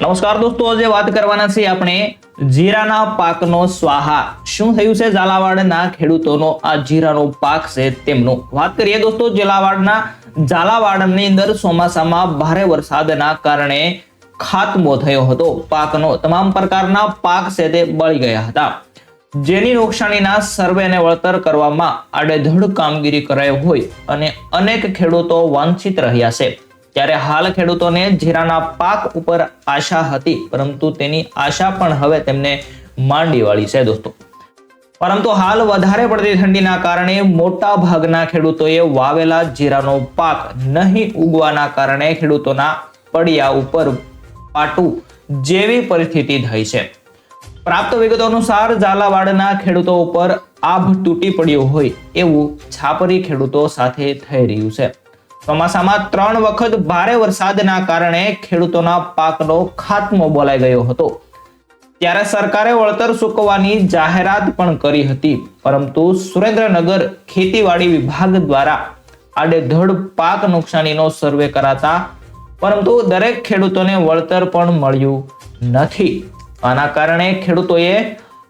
નમસ્કાર દોસ્તો, આજે વાત કરવાના છે આપણે જીરાના પાકનો સ્વાહા. શું થયું છે ઝાલાવાડના ખેડૂતોનો? આ જીરાનો પાક છે તેમનું. વાત કરીએ દોસ્તો, ઝાલાવાડના ઝાલાવાડની અંદર ચોમાસામાં ભારે વરસાદના કારણે ખાતમો થયો હતો. પાકનો તમામ પ્રકારના પાક છે તે બળી ગયા હતા. જેની નુકસાનીના સર્વે અને વળતર કરવામાં આડેધડ કામગીરી કરાઈ હોય અને અનેક ખેડૂતો વાંછિત રહ્યા છે. ત્યારે હાલ ખેડૂતોને જીરાના પાક ઉપર આશા હતી, પરંતુ તેની આશા પણ હવે તેમને માંડી વાળી છે દોસ્તો. પરંતુ હાલ વધારે પડતી ઠંડીના કારણે મોટા ભાગના ખેડૂતોએ વાવેલા જીરાનો પાક નહીં ઉગવાના કારણે ખેડૂતોના પડિયા ઉપર પાટું જેવી પરિસ્થિતિ થઈ છે. પ્રાપ્ત વિગતો અનુસાર ઝાલાવાડના ખેડૂતો ઉપર આભ તૂટી પડ્યો હોય એવું છાપરી ખેડૂતો સાથે થઈ રહ્યું છે. ચોમાસામાં ત્રણ વખત ભારે વરસાદના કારણે ખેડૂતોના પાકનો ખાત્મો બોલાઈ ગયો હતો. ત્યારે સરકારે વળતર ચૂકવવાની જાહેરાત પણ કરી હતી. પરંતુ સુરેન્દ્રનગર ખેતીવાડી વિભાગ દ્વારા આડેધડ પાક નુકસાનીનો સર્વે કરાતા, પરંતુ દરેક ખેડૂતોને વળતર પણ મળ્યું નથી. આના કારણે ખેડૂતોએ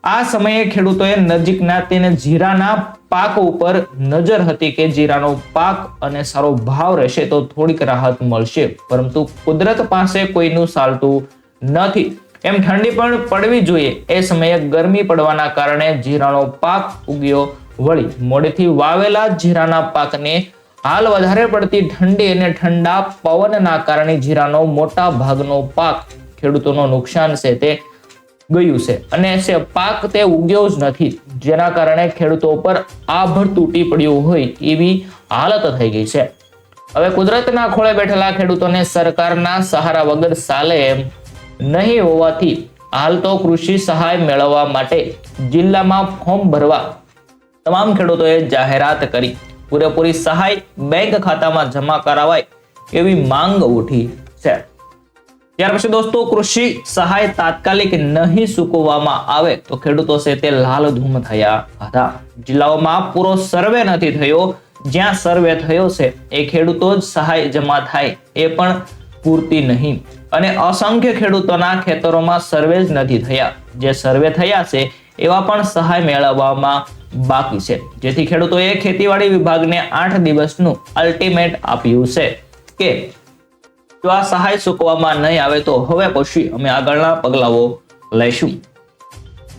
આ સમયે ખેડૂતોએ નજીકના તેને જીરાના પાક ઉપર નજર હતી કે જીરાનો પાક અને સારો ભાવ રહેશે તો થોડીક રાહત મળશે. પરંતુ કુદરત પાસે કોઈનું ચાલતું નથી. એમ ઠંડી પણ પડવી જોઈએ. એ સમયે ગરમી પડવાના કારણે જીરાનો પાક ઉગ્યો વળી મોડેથી વાવેલા જીરાના પાકને હાલ વધારે પડતી ઠંડી અને ઠંડા પવનના કારણે જીરાનો મોટા ભાગનો પાક ખેડૂતોનો નુકસાન છે તે ગયું છે. અને છે, પાક તે ઉગ્યો જ નથી. જેના કારણે ખેડૂતો પર આભર તૂટી પડ્યું હોય એવી હાલત થઈ ગઈ છે. હવે કુદરતના ખોળે બેઠેલા ખેડૂતોને સરકારના સહારા વગર ચાલે એમ નહીં હોવાથી હાલ તો કૃષિ સહાય મેળવવા માટે જિલ્લામાં ફોર્મ ભરવા તમામ ખેડૂતોએ જાહેરાત કરી. પૂરેપૂરી સહાય બેંક ખાતામાં જમા કરાવાય એવી માંગ ઉઠી છે. ત્યાર પછી દોસ્તો કૃષિ સહાય તાત્કાલિક નહીં ચૂકવવામાં આવે તો ખેડૂતો છે તે લાલધૂમ થયા હતા. જિલ્લાઓમાં પૂરો સર્વે નથી થયો. જ્યાં સર્વે થયો છે, એ ખેડૂતો જ સહાય જમા થાય એ પણ પૂરતી નહીં. અને અસંખ્ય ખેડૂતોના ખેતરોમાં સર્વે જ નથી થયા. જે સર્વે થયા છે, એવા પણ સહાય મેળવવામાં બાકી છે. જેથી ખેડૂતોએ ખેતીવાડી વિભાગને આઠ દિવસનું અલ્ટિમેટ આપ્યું છે કે જો આ સહાય ચૂકવવામાં નહીં આવે તો હવે પછી અમે આગળના પગલાઓ લઈશું.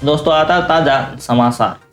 દોસ્તો, આ તાજા સમાચાર.